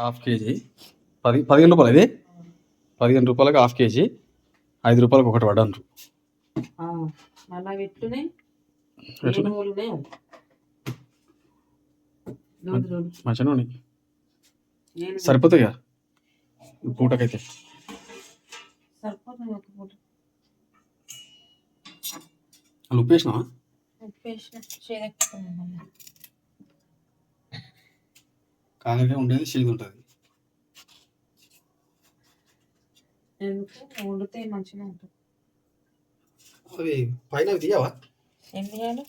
Half KG. పది పదిహేను రూపాయలు ఇది? పదిహేను రూపాయలకు హాఫ్ కేజీ. ఐదు రూపాయలకు ఒకటి పడండ్రు మంచిగా సరిపోతాయిగా పూటకైతే. ఉప్పేసినా ఉప్పేసిన కాకరకాయ ఉండేది చేదు ఉంటుంది. వండితే మంచిగా ఉంటుంది. అవి పైన అవి తీయవా? ఏం చేయాలి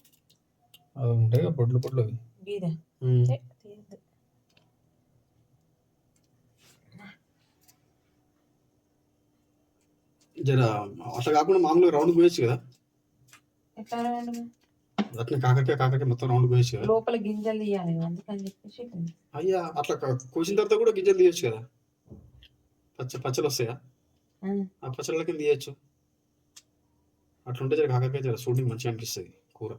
అవి ఉంటాయి కదా పొట్లు పొట్లు అవి. జర అట్లా కాకుండా మామూలుగా రౌండ్ పోయచ్చు కదా. ఎట్లా వండు? అట్లా కాకరకాయ కాకరకాయ మొత్తం రౌండ్ కదా. లోపల గింజలు తీయాలి అందుకని చెప్పేసి. అయ్యా అట్లా కోసిన తర్వాత కూడా గింజలు తీయచ్చు కదా. పచ్చ పచ్చలు వస్తాయా? ఆ, పచ్చళ్ళ కింద తీయచ్చు. అట్లుంటే జర కాకరకాయ జర చూడడానికి మంచిగా అనిపిస్తుంది కూర.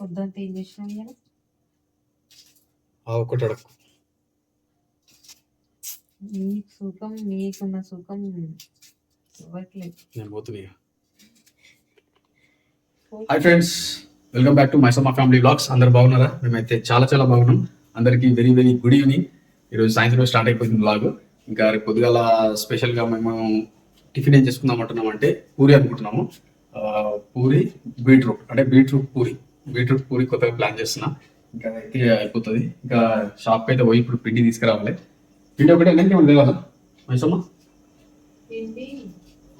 పొద్దున్న ఏం చేసినావు? ఆ ఒక్కటి అడక్కు. నీకు సుఖం నీకున్న సుఖం నేను పోతున్నా hi friends welcome back to Maisamma family blogs అందరు బాగున్నారా? మేమైతే చాలా చాలా బాగున్నాం. అందరికీ వెరీ వెరీ గుడ్ ఈవినింగ్ ఈరోజు సాయంత్రం స్టార్ట్ అయిపోయింది బ్లాగ్ ఇంకా రేపు పొద్దుగాల స్పెషల్గా మేము టిఫిన్ ఏం చేసుకుందాం అంటున్నాం అంటే పూరి అనుకుంటున్నాము. ఆ, పూరి బీట్రూట్. అంటే బీట్రూట్ పూరి. బీట్రూట్ పూరి కొత్తగా ప్లాన్ చేస్తున్నా. ఇంకా అయితే అయిపోతుంది. ఇంకా షాప్ అయితే పోయి ఇప్పుడు పిండి తీసుకురావాలి. పిండి ఒకటే నేను ఏమన్నా తెలియదా మైసమ్మ?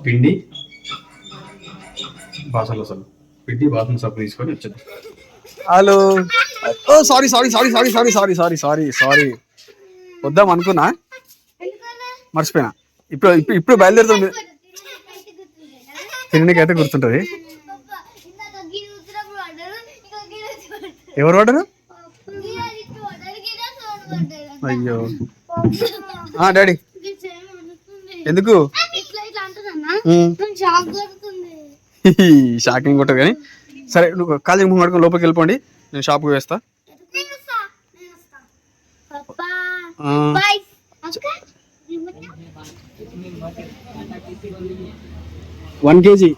పిండి. బాసనలో సబ్బు పిండి బాసన సబ్బు తీసుకొని వచ్చేది హలో. ఓ sorry sorry sorry sorry sorry sorry sorry sorry sorry. వద్దాం అనుకున్నా? మర్చిపోయినా. ఇప్పుడు ఇప్పుడు ఇప్పుడు బయలుదేరుతుంది. తినడానికి అయితే గుర్తుంటుంది ఎవరు వాడరు? అయ్యో. డాడీ. ఎందుకు? షాకింగ్ ఉంటుంది కానీ. సరే నువ్వు కాలేజీ ముందు పడుకుని లోపలికి వెళ్ళిపోండి. నేను షాప్కి వేస్తా. One KG.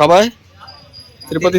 కబాయ్. తిరుపతి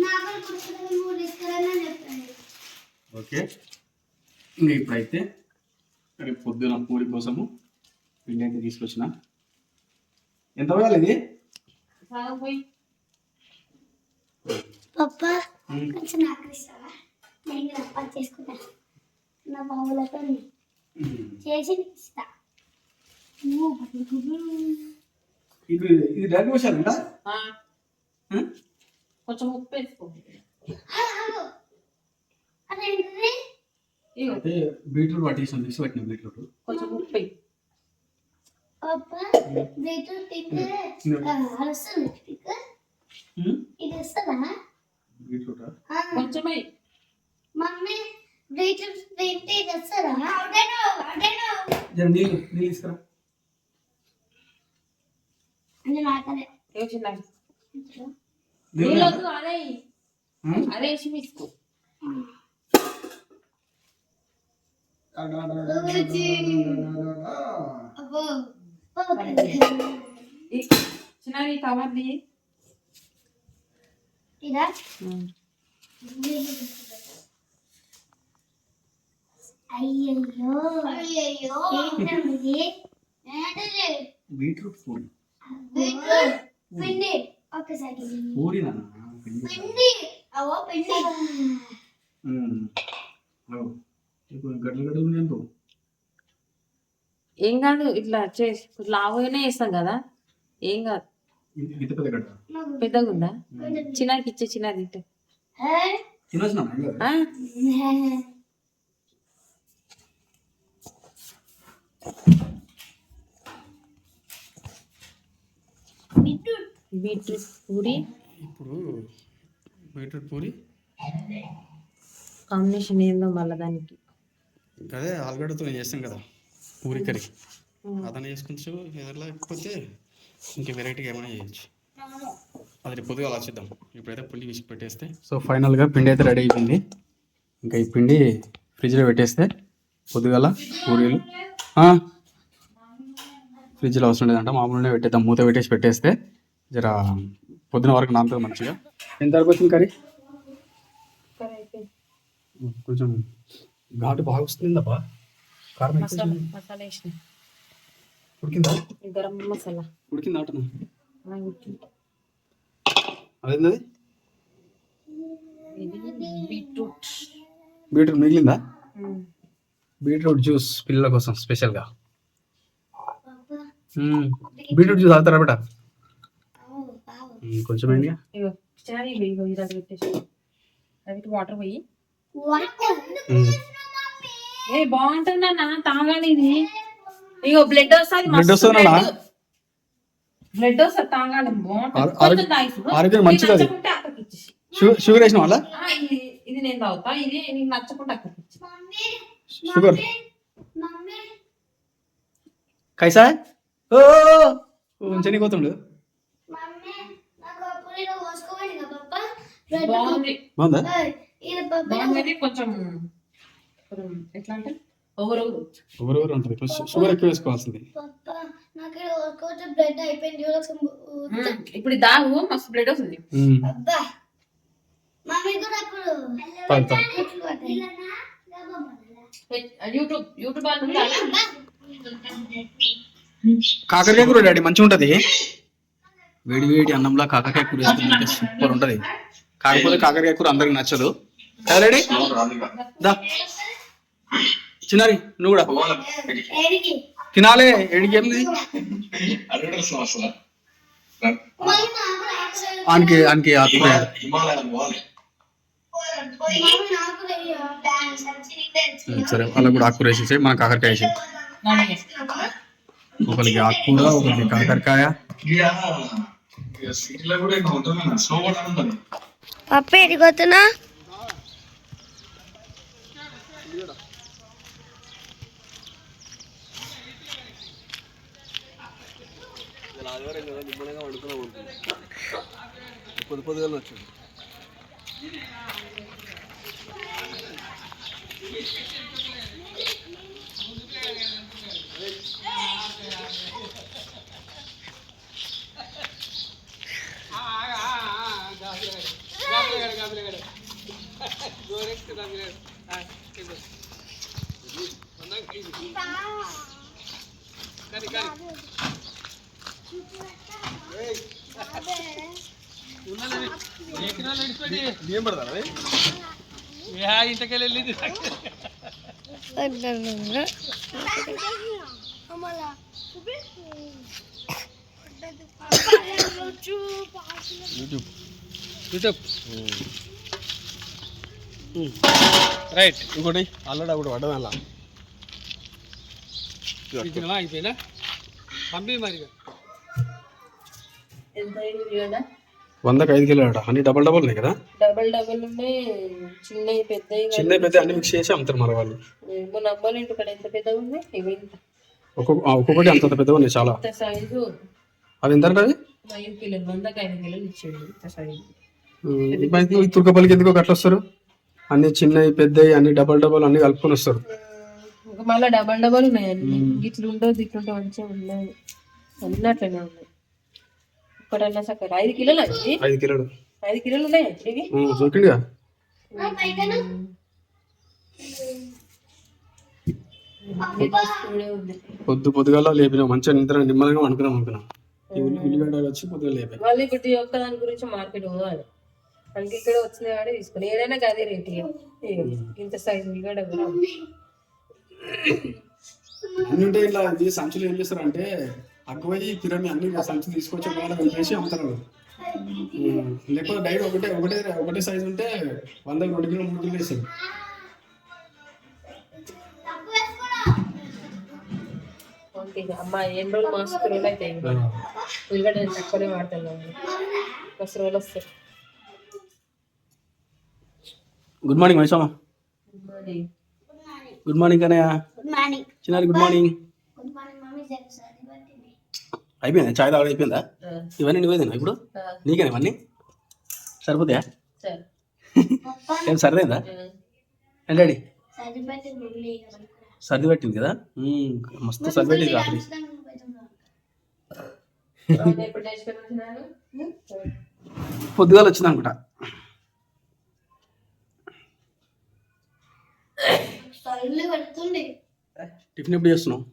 ఇంకా ఇప్పుడైతే రేపు పొద్దున పూరి కోసము పిండి అయితే తీసుకొచ్చిన. ఎంత పోయాలి ఇది? సగం పోయి. పప్ప కొంచెం నాకు ఇస్తావా? నేను కూడా అప్పా చేసుకుంటా. నా బాబులతో చేసి ఇస్తా. ఇది ఇది డైరెక్ట్ ఆ, కొంచెం ఉప్పు వేసుకో. ఇగో అయితే బీట్రూట్ పట్టేసాను మిక్స్ పట్టిన బీట్రూట్ కొంచెం ఉప్పు కొంచెమే. మమ్మీ బీట్రూట్ తింటే ఇది వస్తుందా నీళ్ళు నీళ్ళు తీసుకురా. అది నాకనే నీళ్ళు అదే. అదే ఇసుకు తీసుకో అబ్బో ఈ చిన్నది కవర్ది ఇదా అయ్యయ్యో అయ్యయ్యో ఏంటండి ఏంటది బీట్రూట్ పూరి బీట్రూట్ పిండి ఒకసారి పూరి పిండి అవో పిండి గడ్డలు గడ్డలు నేను ఏం కాదు ఇట్లా చేసి లావుగానే వేస్తాం కదా. ఏం కాదు. పెద్దగా ఉందా? చిన్నకి ఇచ్చే చిన్నది బీట్రూట్ పూరి. ఇప్పుడు బీట్రూట్ పూరి. కాంబినేషన్ ఏందో మళ్ళీ దానికి. అదే ఆలుగడ్డతో నేను చేస్తాం కదా. పూరి కర్రీ. అదన చేసుకుంటూ ఏదో లేకపోతే ఇంక వెరైటీగా ఏమైనా చేయొచ్చు. అది రేపు పొద్దుగా ఆలోచిద్దాం. ఇప్పుడైతే పుల్లి విసికి పెట్టేస్తే. సో ఫైనల్గా పిండి అయితే రెడీ అయిపోయింది. ఇంకా ఈ పిండి ఫ్రిడ్జ్లో పెట్టేస్తే పొద్దుగాల పూరీలు. ఆ, ఫ్రిడ్జ్లో అవసరం లేదంట మామూలుగానే పెట్టేద్దాం. మూత పెట్టేసి పెట్టేస్తే జర పొద్దున వరకు నానుతుంది మంచిగా. ఎంత వరకు వచ్చింది కర్రీ? కొంచెం ఘాటు బాగా వస్తుందప్పా కారం మసాలా వేసిన. ఉడికిందా? గరం మసాలా. ఉడికిందా. అదేంది బీట్రూట్. బీట్రూట్ మిగిలిందా. బీట్రూట్ జ్యూస్ పిల్లల కోసం స్పెషల్గా. బీట్రూట్ జ్యూస్ తాగుతారా బేట? కొంచెం వాటర్ పోయి. ఏ బాగుంటుంది అన్న తాగాలి ఇది. ఇగో బ్లడ్ వస్తుంది Blood వస్తుందన్నా? బ్లడ్ వస్తుంది తాగాలి. ఆరోగ్యం మంచిది అది. షుగర్ వేసిన వాళ్ళ ఇది నేను తాగుతా ఇది నీకు మమ్మీ షుగర్ కైసా ఓ ఉంచని పోతుండు. బాగుంది కొంచెం ఎట్లా అంటే? ఉంటుంది. షుగర్ ఎక్కువ వేసుకోవాల్సింది. బ్లడ్ అయిపోయింది. ఇప్పుడు ఇది తాగు మస్తు బ్లడ్ వస్తుంది? యూట్యూబ్ యూట్యూబ్ అని ఉందా? కాకరకాయ కూర డాడీ మంచిగా ఉంటది? వేడి వేడి అన్నంలో కాకరకాయ కూర వేసుకుంటే సూపర్ ఉంటది. కాకపోతే కాకరకాయ కూర అందరికి నచ్చదు. కదా డాడీ? దా. చిన్నారి నువ్వు కూడా. తినాలే ఏడికి ఏంది. ఆనికి ఆనికి సరే వాళ్ళకి కూడా ఆకుకూర వేసేసి మన కాకరకాయ వేసి. ఒకరికి ఆకుకూర ఒకరికి కాకరకాయ. సిటీలో కూడా ఇంకా కదా నిమ్మలంగా వండుకున్నాం ఉంటుంది పొద్దు పొద్దుగానే వచ్చాడు. బియ్యం పెడతారా అది? యూట్యూబ్ యూట్యూబ్ రైట్ ఇంకోటి ఆల్రెడీ ఒకటి పడ్డది అలా అయిపోయినా పంపి మరి ఎంత అయింది చూడండి. వందకి ఐదు కిలోలు అన్ని డబల్ డబల్ ఉన్నాయి కదా? డబల్ డబల్ ఉన్నాయి. చిన్నవి పెద్దవి చిన్న పెద్ద అన్ని మిక్స్ చేసి అమ్ముతారు మన వాళ్ళు. మన అమ్మాయిలు ఇంటి ఇక్కడ ఎంత పెద్దగా ఇవి ఇంత. ఒక్కొక్క ఒక్కొక్కటి అంత పెద్దగా ఉన్నాయి చాలా. సైజు. అవి ఎంత ఐదు కిలోలు వందకి ఐదు కిలోలు ఇచ్చేయండి తుర్కపల్లికి ఎందుకు అట్లా వస్తారు? అన్ని చిన్నవి పెద్దవి అన్ని డబల్ డబల్ అన్ని కలుపుకొని వస్తారు. మళ్ళీ డబల్ డబల్ ఉన్నాయి అన్ని. ఇట్లా ఉండదు ఇట్లా ఉంటే మంచిగా ఉన్నాయి అన్ని అట్లనే ఉన్నాయి. ఇప్పుడన్నా చక్కగా ఐదు కిలోలు అండి ఐదు కిలోలు. ఐదు కిలోలు ఉన్నాయి ఇవి. పొద్దు పొద్దుగాల లేపినాం. మంచిగా నిద్ర నిమ్మలంగా అనుకున్నాం. అనుకున్నాం ఉల్లిగడ్డలు వచ్చి పొద్దుగా లేపాయి మళ్ళీ ఇప్పుడు ఒక్క దాని గురించి మార్కెట్ పోవాలి. అందుకే ఇక్కడ వచ్చిన వాడే తీసుకుని ఏదైనా గదే రేట్ ఇంత సైజు ఉల్లిగడ్డ కూడా. ఇది సంచులు ఏం చేస్తారు అక్కుపోయి పిరమి అన్ని ఆ సంచులు తీసుకొచ్చి ఒకవేళ కలిపేసి అమ్ముతారు. లేకపోతే డైరెక్ట్ ఒకటే ఒకటే ఒకటే సైజు ఉంటే వంద రెండు కిలో మూడు కిలో వేస్తారు. ఓకే అమ్మ ఎన్ని రోజులు మస్తు రోజులు అయితే ఉల్లిగడ్డ నేను తక్కువనే వాడతాను మస్తు రోజులు వస్తాయి. Good morning Maisamma good morning Kanayya good morning చిన్నారి good morning good morning mummy అయిపోయిందా చాయ్ తాగడం అయిపోయిందా? ఇవన్నీ నువ్వే ఇప్పుడు? ఆ, నీకేనా ఇవన్నీ? సరిపోతాయా? ఏం సరిదేందా పట్టింది సర్ది పెట్టింది కదా? మస్తు సర్ది పెట్టింది రాత్రి. వచ్చినాను పొద్దుగాల వచ్చింది అనుకుంటా. టిఫిన్ ఎప్పుడు చేస్తున్నావు?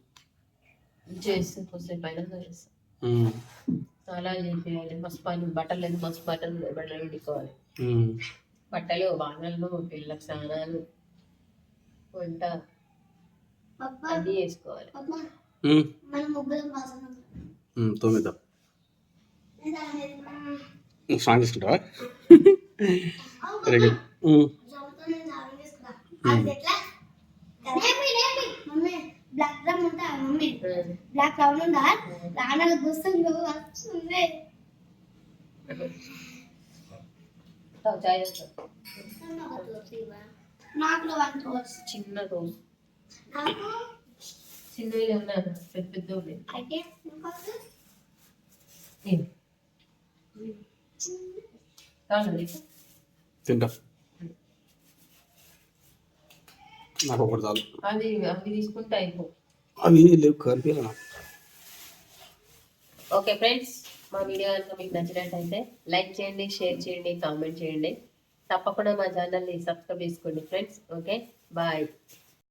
చేస్తాను చాలా చేసేయాలి మస్తు పని బట్టలు లేదు మస్తు బట్టలు బట్టలు పెట్టుకోవాలి మ్మ్. బట్టలు బాణాలు పిల్లలకు స్నానాలు వంట అన్నీ చేసుకోవాలి. నువ్వు స్నానం చేసుకుంటావా? Very good hmm, mummy black round ఉంటా మమ్మీ బ్లాక్ రౌండ్ ఉందా? రాణాలు గుస్తుంది వస్తుంది. నాకు చిన్న రోజు చిన్నవి పెద్ద పెద్ద ఉన్నాయి అయితే? తింటా. నాకు ఒకటి చాలు అది అవి తీసుకుంటే అయిపో. అవి లేవు కనిపించాలి ఓకే ఫ్రెండ్స్ మా వీడియో కనుక మీకు నచ్చినట్టయితే లైక్ చేయండి షేర్ చేయండి కామెంట్ చేయండి. తప్పకుండా మా ఛానల్ని సబ్స్క్రైబ్ చేసుకోండి ఫ్రెండ్స్. Okay bye.